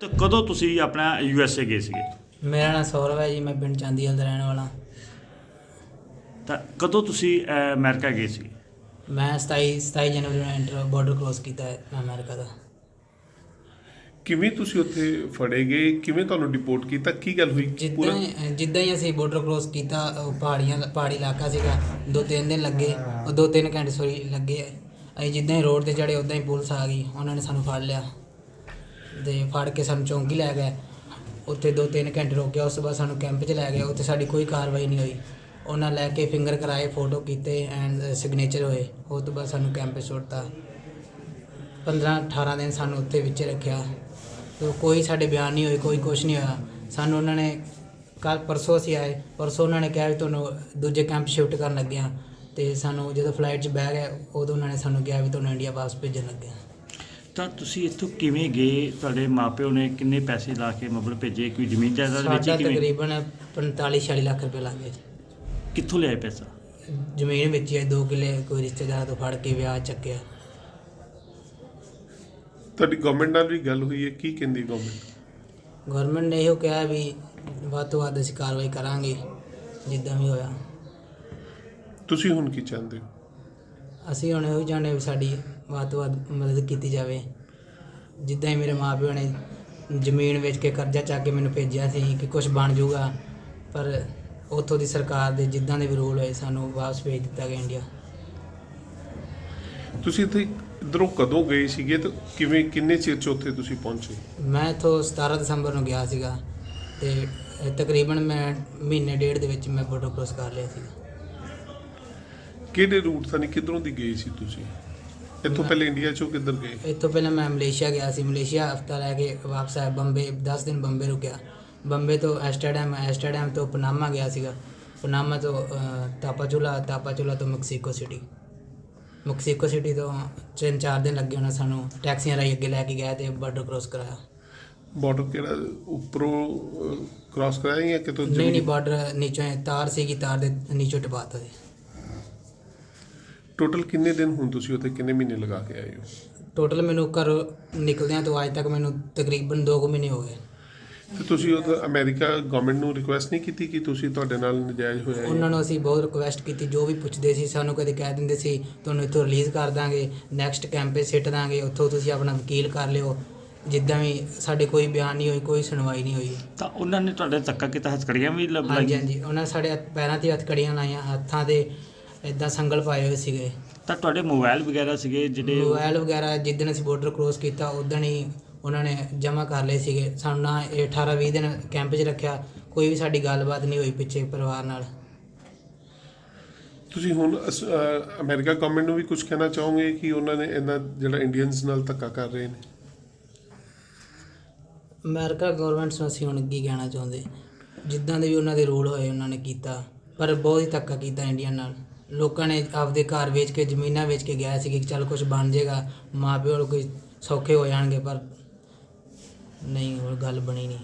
ਤੇ ਕਦੋਂ ਤੁਸੀਂ ਆਪਣਾ ਯੂ ਐਸ ਏ ਗਏ ਸੀਗੇ? ਮੇਰਾ ਨਾਮ ਸੌਰਵ ਹੈ ਜੀ ਮੈਂ ਪਿੰਡ ਚਾਂਦੀਵਾਲ ਦਾ ਰਹਿਣ ਵਾਲਾ। ਤਾਂ ਕਦੋਂ ਤੁਸੀਂ ਅਹ, ਅਮਰੀਕਾ ਗਏ ਸੀ? ਮੈਂ 27 27 ਜਨਵਰੀ ਨੂੰ ਐਂਟਰ ਬਾਰਡਰ ਕ੍ਰੋਸ ਕੀਤਾ ਹੈ ਅਮਰੀਕਾ ਦਾ। ਕਿਵੇਂ ਤੁਸੀਂ ਉੱਥੇ ਫੜੇ ਗਏ? ਕਿਵੇਂ ਤੁਹਾਨੂੰ ਡਿਪੋਰਟ ਕੀਤਾ? ਕੀ ਗੱਲ ਹੋਈ? ਜਿੱਦਾਂ ਹੀ- ਜਿੱਦਾਂ ਹੀ ਅਸੀਂ ਬਾਰਡਰ ਕ੍ਰੋਸ ਕੀਤਾ ਉਹ ਪਹਾੜੀਆਂ ਦਾ ਪਹਾੜੀ ਇਲਾਕਾ ਸੀਗਾ ਦੋ ਤਿੰਨ ਦਿਨ ਲੱਗੇ ਉਹ ਦੋ ਤਿੰਨ ਘੰਟੇ ਸੋਰੀ ਲੱਗੇ। ਅਸੀਂ ਜਿੱਦਾਂ ਹੀ ਰੋਡ ਤੇ ਚੜੇ ਉਦਾਂ ਹੀ ਪੁਲਿਸ ਆ ਗਈ ਉਹਨਾਂ ਨੇ ਸਾਨੂੰ ਫੜ ਲਿਆ। ਤੇ ਫੜ ਕੇ ਸਾਨੂੰ ਚੌਂਕੀ ਲੈ ਗਏ। ਉੱਥੇ ਦੋ ਤਿੰਨ ਘੰਟੇ ਰੋਕਿਆ ਉਸ ਤੋਂ ਬਾਅਦ ਸਾਨੂੰ ਕੈਂਪ 'ਚ ਲੈ ਗਏ। ਉੱਥੇ ਸਾਡੀ ਕੋਈ ਕਾਰਵਾਈ ਨਹੀਂ ਹੋਈ। ਉਹਨਾਂ ਲੈ ਕੇ ਫਿੰਗਰ ਕਰਾਏ ਫੋਟੋ ਕੀਤੇ ਐਂਡ ਸਿਗਨੇਚਰ ਹੋਏ। ਉਸ ਤੋਂ ਬਾਅਦ ਸਾਨੂੰ ਕੈਂਪ 'ਚ ਛੋੜਤਾ 15 18 ਦਿਨ ਸਾਨੂੰ ਉੱਥੇ ਵਿੱਚ ਰੱਖਿਆ। ਤੇ ਕੋਈ ਸਾਡੇ ਬਿਆਨ ਨਹੀਂ ਹੋਏ, ਕੋਈ ਕੁਝ ਨਹੀਂ ਹੋਇਆ। ਸਾਨੂੰ ਉਹਨਾਂ ਨੇ ਕੱਲ ਪਰਸੋਂ ਅਸੀਂ ਆਏ। ਪਰਸੋਂ ਉਹਨਾਂ ਨੇ ਕਿਹਾ ਵੀ ਤੁਹਾਨੂੰ ਦੂਜੇ ਕੈਂਪ ਸ਼ਿਫਟ ਕਰਨ ਲੱਗੇ ਹਾਂ ਤੇ ਸਾਨੂੰ ਜਦੋਂ ਫਲਾਈਟ 'ਚ ਬਹਿ ਗਏ, ਉਦੋਂ ਉਹਨਾਂ ਨੇ ਸਾਨੂੰ ਕਿਹਾ ਵੀ ਤੁਹਾਨੂੰ ਇੰਡੀਆ ਵਾਪਸ ਭੇਜਣ ਲੱਗੇ ਹਾਂ ਤਾਂ ਤੁਸੀਂ ਇੱਥੋਂ ਕਿਵੇਂ ਗਏ? ਤੁਹਾਡੇ ਮਾਪਿਓ ਨੇ ਕਿੰਨੇ ਪੈਸੇ ਲਾ ਕੇ ਮਤਲਬ ਭੇਜੇ? ਕੋਈ ਜ਼ਮੀਨ ਜਾਇਦਾਦ ਸਾਡਾ ਵੇਚੀ ਕਿਵੇਂ? ਤਕਰੀਬਨ 45 46 ਲੱਖ ਰੁਪਏ ਲੱਗ ਗਏ ਕਿੱਥੋਂ ਲਿਆਏ ਪੈਸਾ? ਜ਼ਮੀਨ ਵੇਚੀ ਹੈ 2 ਕਿੱਲੇ ਕੋਈ ਰਿਸ਼ਤੇਦਾਰ ਤੋਂ ਫੜ ਕੇ ਵਿਆਹ ਚੱਕਿਆ। ਤੁਹਾਡੀ ਗਵਰਨਮੈਂਟ ਨਾਲ ਵੀ ਗੱਲ ਹੋਈ ਹੈ? ਕੀ ਕਹਿੰਦੀ ਗਵਰਨਮੈਂਟ ਗਵਰਨਮੈਂਟ ਨੇ ਇਹੋ ਕਿਹਾ ਵੀ ਵੱਧ ਤੋਂ ਵੱਧ ਅਸੀਂ ਕਾਰਵਾਈ ਕਰਾਂਗੇ ਜਿੱਦਾਂ ਵੀ ਹੋਇਆ। ਤੁਸੀਂ ਹੁਣ ਕੀ ਚਾਹੁੰਦੇ ਹੋ? ਅਸੀਂ ਹੁਣ ਇਹੋ ਚਾਹੁੰਦੇ ਵੀ ਸਾਡੀ ਵੱਧ ਤੋਂ ਵੱਧ ਮਦਦ ਕੀਤੀ ਜਾਵੇ। ਜਿੱਦਾਂ ਹੀ ਮੇਰੇ ਮਾਪਿਓ ਨੇ ਜ਼ਮੀਨ ਵੇਚ ਕੇ ਕਰਜ਼ਾ ਚੱਕ ਕੇ ਮੈਨੂੰ ਭੇਜਿਆ ਸੀ ਕਿ ਕੁਝ ਬਣ ਜਾਊਗਾ ਪਰ ਉੱਥੋਂ ਦੀ ਸਰਕਾਰ ਦੇ ਜਿੱਦਾਂ ਦੇ ਵੀ ਰੂਲ ਹੋਏ ਸਾਨੂੰ ਵਾਪਸ ਭੇਜ ਦਿੱਤਾ ਗਿਆ ਇੰਡੀਆ ਤੁਸੀਂ ਇੱਥੇ ਇਧਰੋਂ ਕਦੋਂ ਗਏ ਸੀਗੇ ਤੇ ਕਿਵੇਂ ਕਿੰਨੇ ਚਿਰ ਚ ਉੱਥੇ ਤੁਸੀਂ ਪਹੁੰਚੇ? ਮੈਂ ਇੱਥੋਂ 17 ਦਸੰਬਰ ਨੂੰ ਗਿਆ ਸੀਗਾ ਤੇ ਤਕਰੀਬਨ ਮੈਂ ਮਹੀਨੇ ਡੇਢ ਦੇ ਵਿੱਚ ਮੈਂ ਬਾਰਡਰ ਕ੍ਰੋਸ ਕਰ ਲਿਆ ਸੀ ਕਿਹੜੇ ਰੂਟ ਥਾਨੀ ਕਿੱਧਰੋਂ ਦੀ ਗਏ ਸੀ ਤੁਸੀਂ? ਇੱਥੋਂ ਪਹਿਲੇ ਇੰਡੀਆ ਚੋਂ ਕਿੱਧਰ ਗਏ? ਇੱਥੋਂ ਪਹਿਲਾਂ ਮੈਂ ਮਲੇਸ਼ੀਆ ਗਿਆ ਸੀ। ਮਲੇਸ਼ੀਆ ਹਫਤਾ ਰਹਿ ਕੇ ਵਾਪਸ ਆਇਆ ਬੰਬੇ 10 ਦਿਨ ਬੰਬੇ ਰੁਕਿਆ। ਬੰਬੇ ਤੋਂ ਐਸਟਰਡਮ ਐਸਟਰਡਮ ਤੋਂ ਪਨਾਮਾ ਗਿਆ ਸੀਗਾ। ਪਨਾਮਾ ਤੋਂ ਤਾਪਾਚੁਲਾ ਤਾਪਾਚੁਲਾ ਤੋਂ ਮੈਕਸੀਕੋ ਸਿਟੀ। ਮੈਕਸੀਕੋ ਸਿਟੀ ਤੋਂ ਤਿੰਨ ਚਾਰ ਦਿਨ ਲੱਗੇ ਉਹਨਾਂ ਸਾਨੂੰ। ਟੈਕਸੀਆਂ ਰਾਹੀਂ ਅੱਗੇ ਲੈ ਕੇ ਗਏ ਤੇ ਬਾਰਡਰ ਕ੍ਰੋਸ ਕਰਾਇਆ। ਬਾਰਡਰ ਕਿਹੜਾ? ਉੱਪਰੋਂ ਕ੍ਰਾਸ ਕਰਾਇਆ ਜਾਂ ਕਿਤੋਂ ਨਹੀਂ ਨਹੀਂ ਬਾਰਡਰ ਨੀਚੋਂ ਤਾਰ ਸੀਗੀ ਤਾਰ ਦੇ ਨੀਚੋਂ ਟਪਾਤਾ ਸੀ ਟੋਟਲ ਕਿੰਨੇ ਦਿਨ ਹੁਣ ਤੁਸੀਂ ਉੱਥੇ ਕਿੰਨੇ ਮਹੀਨੇ ਲਗਾ ਕੇ ਆਏ ਹੋ? ਟੋਟਲ ਮੈਨੂੰ ਘਰ ਨਿਕਲਦਿਆਂ ਤੋਂ ਅੱਜ ਤੱਕ ਮੈਨੂੰ ਤਕਰੀਬਨ 2 ਮਹੀਨੇ ਹੋ ਗਏ। ਤੇ ਤੁਸੀਂ ਉਹ ਅਮਰੀਕਾ ਗਵਰਨਮੈਂਟ ਨੂੰ ਰਿਕੁਐਸਟ ਨਹੀਂ ਕੀਤੀ ਕਿ ਤੁਸੀਂ ਤੁਹਾਡੇ ਨਾਲ ਨਜਾਇਜ਼ ਹੋਇਆ ਹੈ ਉਹਨਾਂ ਨੂੰ ਅਸੀਂ ਬਹੁਤ ਰਿਕੁਐਸਟ ਕੀਤੀ ਜੋ ਵੀ ਪੁੱਛਦੇ ਸੀ ਸਾਨੂੰ ਕਦੇ ਕਹਿ ਦਿੰਦੇ ਸੀ ਤੁਹਾਨੂੰ ਇੱਥੋਂ ਰਿਲੀਜ਼ ਕਰ ਦਾਂਗੇ ਨੈਕਸਟ ਕੈਂਪੇ ਸਿੱਟ ਦਾਂਗੇ ਉੱਥੋਂ ਤੁਸੀਂ ਆਪਣਾ ਵਕੀਲ ਕਰ ਲਿਓ। ਜਿੱਦਾਂ ਵੀ ਸਾਡੇ ਕੋਈ ਬਿਆਨ ਨਹੀਂ ਹੋਈ ਕੋਈ ਸੁਣਵਾਈ ਨਹੀਂ ਹੋਈ। ਤਾਂ ਉਹਨਾਂ ਨੇ ਤੁਹਾਡੇ ਧੱਕਾ ਕੀਤਾ ਹਸਕੜੀਆਂ ਵੀ ਲੱਭ ਹਾਂਜੀ ਲਾਈਆਂ? ਹਾਂਜੀ ਉਹਨਾਂ ਨੇ ਸਾਡੇ ਹੱਥ- ਪੈਰਾਂ ਤੇ ਹੱਥ ਕੜੀਆਂ ਲਾਈਆਂ ਹੱਥਾਂ ਤੇ ਇਦਾਂ ਸੰਗਲ ਪਾਏ ਹੋਏ ਸੀਗੇ। ਤਾਂ ਤੁਹਾਡੇ ਮੋਬਾਈਲ ਵਗੈਰਾ ਸੀਗੇ ਜਿਹੜੇ ਮੋਬਾਈਲ ਵਗੈਰਾ ਜਿੱਦਣ ਅਸੀਂ ਬਾਰਡਰ ਕ੍ਰੋਸ ਕੀਤਾ ਉਦੋਂ ਹੀ ਉਹਨਾਂ ਨੇ ਜਮ੍ਹਾਂ ਕਰ ਲਏ ਸੀਗੇ। ਸਾਨੂੰ ਨਾ ਇਹ 18 20 ਦਿਨ ਕੈਂਪ 'ਚ ਰੱਖਿਆ। ਕੋਈ ਵੀ ਸਾਡੀ ਗੱਲਬਾਤ ਨਹੀਂ ਹੋਈ ਪਿੱਛੇ ਪਰਿਵਾਰ ਨਾਲ। ਤੁਸੀਂ ਹੁਣ ਅਸ- ਅ, ਅਮਰੀਕਾ ਗਵਰਨਮੈਂਟ ਨੂੰ ਵੀ ਕੁਝ ਕਹਿਣਾ ਚਾਹੋਗੇ ਕਿ ਉਹਨਾਂ ਨੇ ਇਹਨਾਂ ਜਿਹੜਾ ਇੰਡੀਅਨਸ ਨਾਲ ਧੱਕਾ ਕਰ ਰਹੇ ਨੇ? ਅਮਰੀਕਾ ਗਵਰਨਮੈਂਟ ਨੂੰ ਅਸੀਂ ਹੁਣ ਕੀ ਕਹਿਣਾ ਚਾਹੁੰਦੇ? ਜਿੱਦਾਂ ਦੇ ਵੀ ਉਹਨਾਂ ਦੇ ਰੂਲ ਹੋਏ ਉਹਨਾਂ ਨੇ ਕੀਤਾ। ਪਰ ਬਹੁਤ ਹੀ ਧੱਕਾ ਕੀਤਾ ਇੰਡੀਆ ਨਾਲ। ਲੋਕਾਂ ਨੇ ਆਪਦੇ ਘਰ ਵੇਚ ਕੇ, ਜ਼ਮੀਨਾਂ ਵੇਚ ਕੇ ਗਿਆ ਸੀ ਕਿ ਚੱਲ ਕੁਝ ਬਣ ਜਾਏਗਾ, ਮਾਂ ਪਿਓ ਨੂੰ ਕੋਈ ਸੌਖੇ ਹੋ ਜਾਣਗੇ, ਪਰ ਨਹੀਂ ਹੋਰ ਗੱਲ ਬਣੀ ਨਹੀਂ।